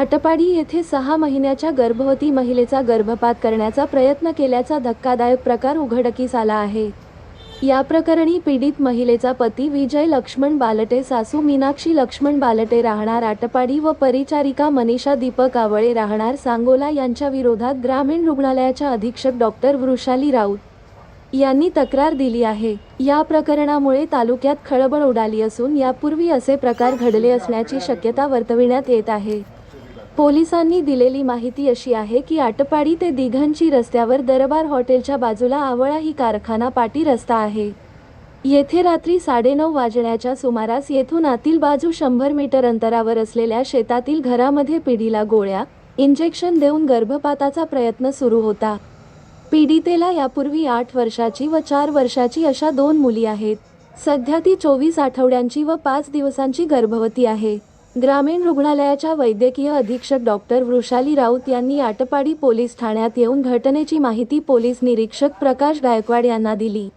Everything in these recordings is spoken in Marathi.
आटपाडी येथे सहा महिन्याच्या गर्भवती महिलेचा गर्भपात करण्याचा प्रयत्न केल्याचा धक्कादायक प्रकार उघडकीस आला आहे. या प्रकरणी पीडित महिलेचा पती विजय लक्ष्मण बालटे सासू मीनाक्षी लक्ष्मण बालटे राहणार आटपाडी व परिचारिका मनीषा दीपक आवळे राहणार सांगोला यांच्या विरोधात ग्रामीण रुग्णालयाच्या अधीक्षक डॉक्टर वृषाली राऊत यांनी तक्रार दिली आहे. या प्रकरणामुळे तालुक्यात खळबळ उडाली असून यापूर्वी असे प्रकार घडले असण्याची शक्यता वर्तविण्यात येत आहे. पोलिसांनी दिलेली माहिती अशी आहे की आटपाडी ते दिघंची रस्त्यावर दरबार हॉटेलच्या बाजूला आवळा ही कारखाना पाटी रस्ता आहे. येथे रात्री साडेनऊ वाजण्याच्या सुमारास येथून आतील बाजू शंभर मीटर अंतरावर असलेल्या शेतातील घरामध्ये पिढीला गोळ्या इंजेक्शन देऊन गर्भपाताचा प्रयत्न सुरू होता. पीडितेला यापूर्वी आठ वर्षाची व चार वर्षाची अशा दोन मुली आहेत. सध्या ती चोवीस आठवड्यांची व पाच दिवसांची गर्भवती आहे. ग्रामीण रुग्णालयाच्या वैद्यकीय अधीक्षक डॉक्टर वृषाली राऊत यांनी आटपाडी पोलीस ठाण्यात येऊन घटनेची माहिती पोलीस निरीक्षक प्रकाश गायकवाड यांना दिली.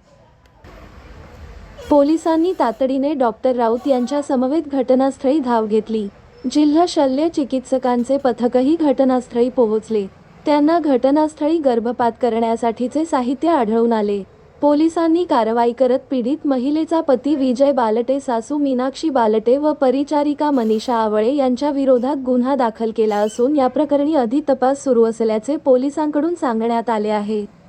पोलिसांनी तातडीने डॉक्टर राऊत यांच्या समवेत घटनास्थळी धाव घेतली. जिल्हा शल्य चिकित्सकांचे पथकही घटनास्थळी पोहोचले. त्यांना घटनास्थळी गर्भपात करण्यासाठीचे साहित्य आढळून आले. पोलिसांनी कारवाई करत पीडित महिलेचा पती विजय बालटे सासू मीनाक्षी बालटे व परिचारिका मनीषा आवळे यांच्या विरोधात गुन्हा दाखल केला असून या प्रकरणी अधिक तपास सुरू असल्याचे पोलिसांकडून सांगण्यात आले आहे.